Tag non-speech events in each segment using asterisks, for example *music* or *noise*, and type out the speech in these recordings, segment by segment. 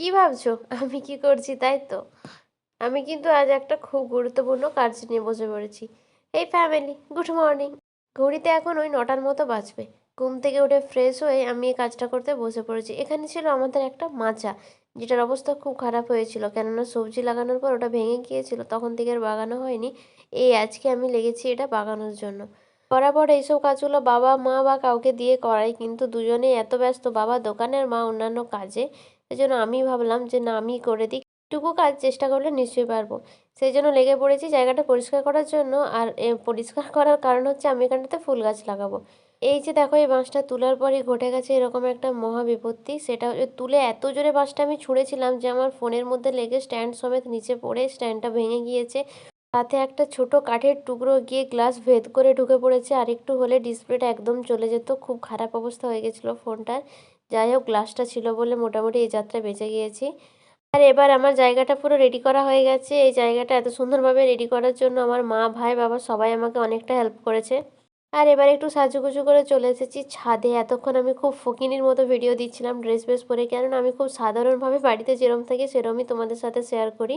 কি ভাবছ? আমি কি করছি, তাই তো? আমি কিন্তু আজ একটা খুব গুরুত্বপূর্ণ কাজ নিয়ে বসে পড়েছি। এই ফ্যামিলি গুড মর্নিং ঘড়িতে এখন ওই নটার মতো বাজবে। ঘুম থেকে উঠে ফ্রেশ হয়ে আমি এই কাজটা করতে বসে পড়েছি। এখানে ছিল আমাদের একটা মাচা, যেটার অবস্থা খুব খারাপ হয়েছিল। কেননা সবজি লাগানোর পর ওটা ভেঙে গিয়েছিল, তখন থেকে আর বাগানো হয়নি। এই আজকে আমি লেগেছি এটা বাগানোর জন্য। বরাবর এইসব কাজগুলো বাবা, মা বা কাউকে দিয়ে করাই, কিন্তু দুজনেই এত ব্যস্ত। বাবা দোকানের, মা অন্যান্য কাজে সেই জন্য আমি ভাবলাম যে না, আমি করে দিই। টুকু কাজ চেষ্টা করলে নিশ্চয়ই পারব। সেই জন্য লেগে পড়েছি জায়গাটা পরিষ্কার করার জন্য। আর পরিষ্কার *laughs* করার কারণ হচ্ছে আমি এখানটাতে ফুল গাছ লাগাবো। এই যে দেখো, এই বাঁশটা তোলার পরই ঘটে গেছে এরকম একটা মহা বিপত্তি সেটা তুলে এত জোরে বাঁশটা আমি ছুঁড়েছিলাম যে আমার ফোনের মধ্যে লেগে স্ট্যান্ড সমেত নিচে পড়ে স্ট্যান্ডটা ভেঙে গিয়েছে। তাতে একটা ছোট কাঠের টুকরো গিয়ে গ্লাস ভেদ করে ঢুকে পড়েছে। আর একটু হলে ডিসপ্লেটা একদম চলে যেত। খুব খারাপ অবস্থা হয়ে গেছিল ফোনটার। যাই হোক গ্লাসটা ছিল বলে মোটামুটি এই যাত্রা বেঁচে গিয়েছি। আর এবার আমার জায়গাটা পুরো রেডি করা হয়ে গেছে। এই জায়গাটা এত সুন্দরভাবে রেডি করার জন্য আমার মা, ভাই, বাবা সবাই আমাকে অনেকটা হেল্প করেছে। আর এবার একটু সাজুগুজু করে চলে এসেছি ছাদে। এতক্ষণ আমি খুব ফকিনির মতো ভিডিও দিচ্ছিলাম ড্রেস ফ্রেস পরে। কেননা আমি খুব সাধারণভাবে বাড়িতে যেরম থাকি সেরমই তোমাদের সাথে শেয়ার করি।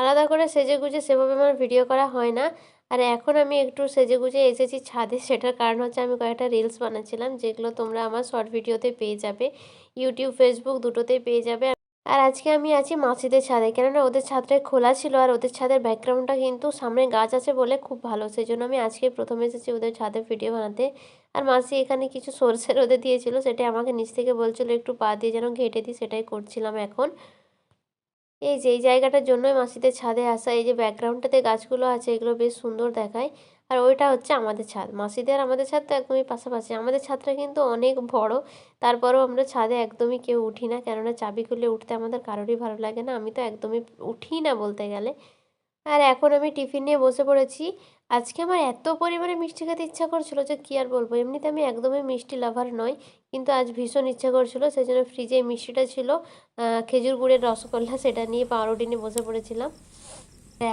আলাদা করে সেজে গুজে সেভাবে আমার ভিডিও করা হয় না। আর এখন আমি একটু সেজে গুজে এসেছি ছাদে, সেটার কারণ হচ্ছে আমি কয়েকটা রিলস বানাচ্ছিলাম, যেগুলো তোমরা আমার শর্ট ভিডিওতে পেয়ে যাবে ইউটিউব ফেসবুক দুটোতেই পেয়ে যাবে। আর আজকে আমি আছি মাসিদের ছাদে, কেননা ওদের ছাদটাই খোলা ছিল আর ওদের ছাদের ব্যাকগ্রাউন্ডটা কিন্তু সামনে গাছ আছে বলে খুব ভালো সেই জন্য আমি আজকে প্রথমে এসেছি ওদের ছাদে ভিডিও বানাতে। আর মাসি এখানে কিছু সর্ষে রোদে দিয়েছিল, সেটাই আমাকে নিচ থেকে বলছিল একটু পা দিয়ে যেন ঘেটে দিই, সেটাই করছিলাম এখন। এই যে, এই জায়গাটার জন্যই মাসিদের ছাদে আসা, এই যে ব্যাকগ্রাউন্ডটাতে গাছগুলো আছে, এগুলো বেশ সুন্দর দেখায়। আর ওইটা হচ্ছে আমাদের ছাদ। মাসিদের, আমাদের ছাদ তো একদমই পাশাপাশি। আমাদের ছাদটা কিন্তু অনেক বড়। তারপরেও আমরা ছাদে একদমই কেউ উঠি না। কেননা চাবি খুলে উঠতে আমাদের কারোরই ভালো লাগে না। আমি তো একদমই উঠি না বলতে গেলে। আর এখন আমি টিফিন নিয়ে বসে পড়েছি। আজকে আমার এত পরিমাণে মিষ্টি খেতে ইচ্ছা করছিল যে কী আর বলব? এমনিতে আমি একদমই মিষ্টি লাভার নই, কিন্তু আজ ভীষণ ইচ্ছা করছিল সেই জন্য ফ্রিজে মিষ্টিটা ছিল খেজুর গুড়ের রসগোল্লা, সেটা নিয়ে পাউরুটি নিয়ে বসে পড়েছিলাম।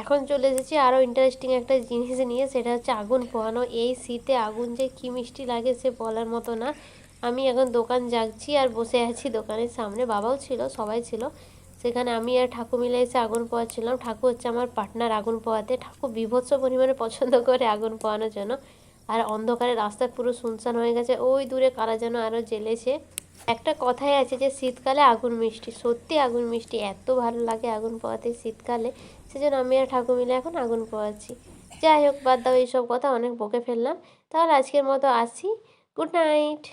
এখন চলে এসেছি আরও ইন্টারেস্টিং একটা জিনিস নিয়ে, সেটা হচ্ছে আগুন পোহানো। এই শীতে আগুন যে কী মিষ্টি লাগে সে বলার মতো না। আমি এখন দোকান জাগছি আর বসে আছি দোকানের সামনে, বাবাও ছিল, সবাই ছিল। সেখানে আমি আর ঠাকুর মিলে এসে আগুন পোয়াচ্ছিলাম ঠাকুর হচ্ছে আমার পার্টনার আগুন পোয়াতে ঠাকুর বিভৎস পরিমাণে পছন্দ করে আগুন পোয়ানোর জন্য। আর অন্ধকারে রাস্তা পুরো শুনশান হয়ে গেছে। ওই দূরে কারা যেন আরও জ্বেলেছে। একটা কথাই আছে যে, শীতকালে আগুন মিষ্টি। সত্যি আগুন মিষ্টি। এত ভালো লাগে আগুন পোয়াতে শীতকালে। সেজন্য আমি আর ঠাকুর মিলে এখন আগুন পোয়াচ্ছি যাই হোক, বাদ দাও এইসব কথা, অনেক বকে ফেললাম। তাহলে আজকের মতো আসি গুড নাইট।